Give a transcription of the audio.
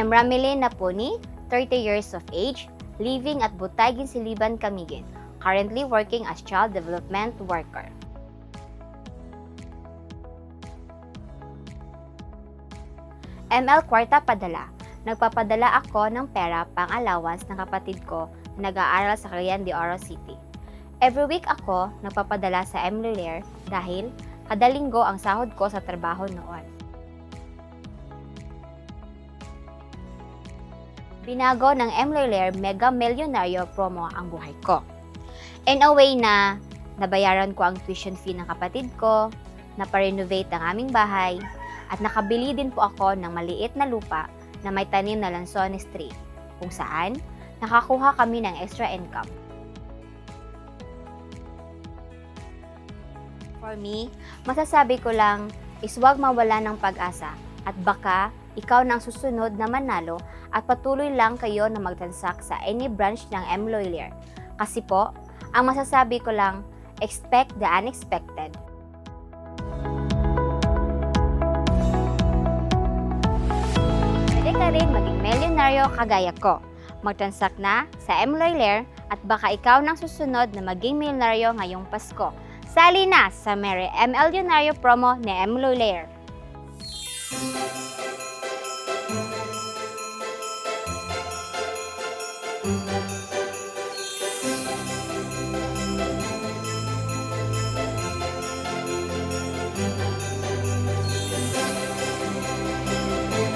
I'm Ramelin Napuni, 30 years of age, living at Butay, Ginsiliban, Camiguin, currently working as child development worker. ML Kwarta Padala. Nagpapadala ako ng pera pang allowance ng kapatid ko na nag-aaral sa Cagayan de Oro City. Every week ako nagpapadala sa M. Lulier dahil kada linggo ang sahod ko sa trabaho noon. Binago ng M. Mega Milyonaryo promo ang buhay ko. In a way na nabayaran ko ang tuition fee ng kapatid ko, naparenovate ang aming bahay, at nakabili din po ako ng maliit na lupa na may tanim na lansones tree, kung saan nakakuha kami ng extra income. For me, masasabi ko lang is huwag mawala ng pag-asa at baka ikaw na ang susunod na manalo at patuloy lang kayo na magtansak sa any branch ng M. Lawyer. Kasi po, ang masasabi ko lang, expect the unexpected. Pwede ka rin maging milyonaryo kagaya ko. Magtransact na sa M. Lawyer at baka ikaw nang susunod na maging milyonaryo ngayong Pasko. Sali na sa Mary ML Leonaryo promo ni M. Thank you.